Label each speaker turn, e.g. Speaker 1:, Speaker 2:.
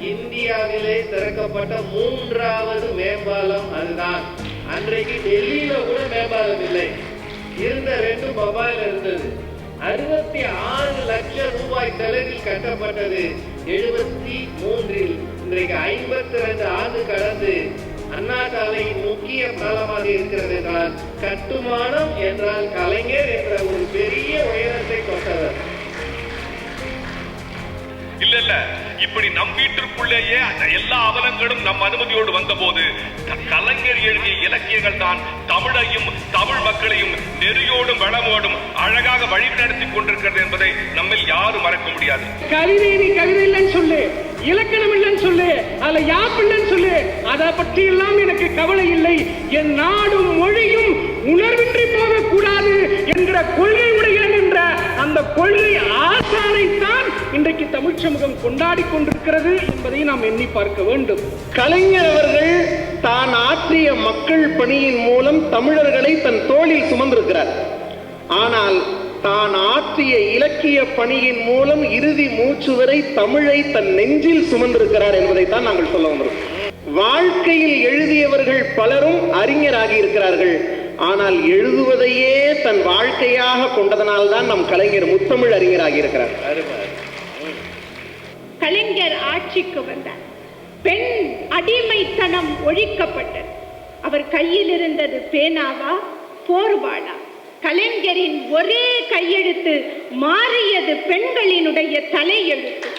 Speaker 1: இந்தியாவிலே திறக்கப்பட்ட மூன்றாவது மேம்பாலம் அதுதான். அன்றைக்கு டெல்லியில கூட மேம்பாலம் இல்லை. இருந்த ரெண்டு பபாயில் இருந்தது. அறுபத்தி ஆறு லட்சம் ரூபாய் செலவில் கட்டப்பட்டது. எழுபத்தி மூன்றில். இன்றைக்கு ஐம்பத்தி ரெண்டு ஆண்டு கடந்து அண்ணா சாலையின் முக்கிய பாலமாக இருக்கிறது என்றால் கட்டுமானம் என்றால் கலைஞர் என்ற ஒரு
Speaker 2: இல்ல இல்ல. இப்படி நம் வீட்டிற்குள்ளேயே அந்த எல்லா அவலங்களும் நம் அனுமதியோடு வந்தபோது கலைஞர் எழுதிய இலக்கியங்கள் தான் தமிழையும் தமிழ் மக்களையும் நெறியோடும் வளமோடும் அழகாக வழிநடத்தி கொண்டிருக்கிறது என்பதை நம்மில் யாரும் மறக்க முடியாது.
Speaker 3: கவிதை நீ கவிதை இல்லைன்னு சொல்லு இலக்கணம் இல்லைன்னு சொல்லு அதுல யாப் இல்லைன்னு சொல்லு அதை பற்றி எல்லாம் எனக்கு கவலை இல்லை. என் நாடும் மொழியும் உணர்வின்றி போகக்கூடாது என்ற கொள்கை உடையன் என்ற அந்த கொள்கை ஆசானைத்தான் இன்றைக்கு தமிழ் சமூகம் கொண்டாடி கொண்டிருக்கிறது என்பதை நாம் எண்ணி பார்க்க வேண்டும். கலைஞர் அவர்கள் தான் ஆற்றிய மக்கள் பணியின் மூலம் தமிழர்களை தன் தோளில் சுமந்திருக்கிறார். ஆனால் தான் ஆற்றிய இலக்கிய பணியின் மூலம் இறுதி மூச்சு வரை தமிழை தன் நெஞ்சில் சுமந்திருக்கிறார் என்பதைத்தான் நாங்கள் சொல்ல வந்திருக்கோம். வாழ்க்கையில் எழுதியவர்கள் பலரும் அறிஞராகி இருக்கிறார்கள். ஆனால் எழுதுவதையே தன் வாழ்க்கையாக கொண்டதனால்தான் நம் கலைஞர் முத்தமிழ் அறிஞராகி இருக்கிறார்.
Speaker 4: கலைஞர் ஆட்சிக்கு வந்தார். பெண் அடிமைத்தனம் ஒழிக்கப்பட்டது. அவர் கையில் இருந்தது பேனாவா போர்வாடா கலைஞரின் ஒரே கையெழுத்து மாறியது பெண்களினுடைய தலையெழுத்து.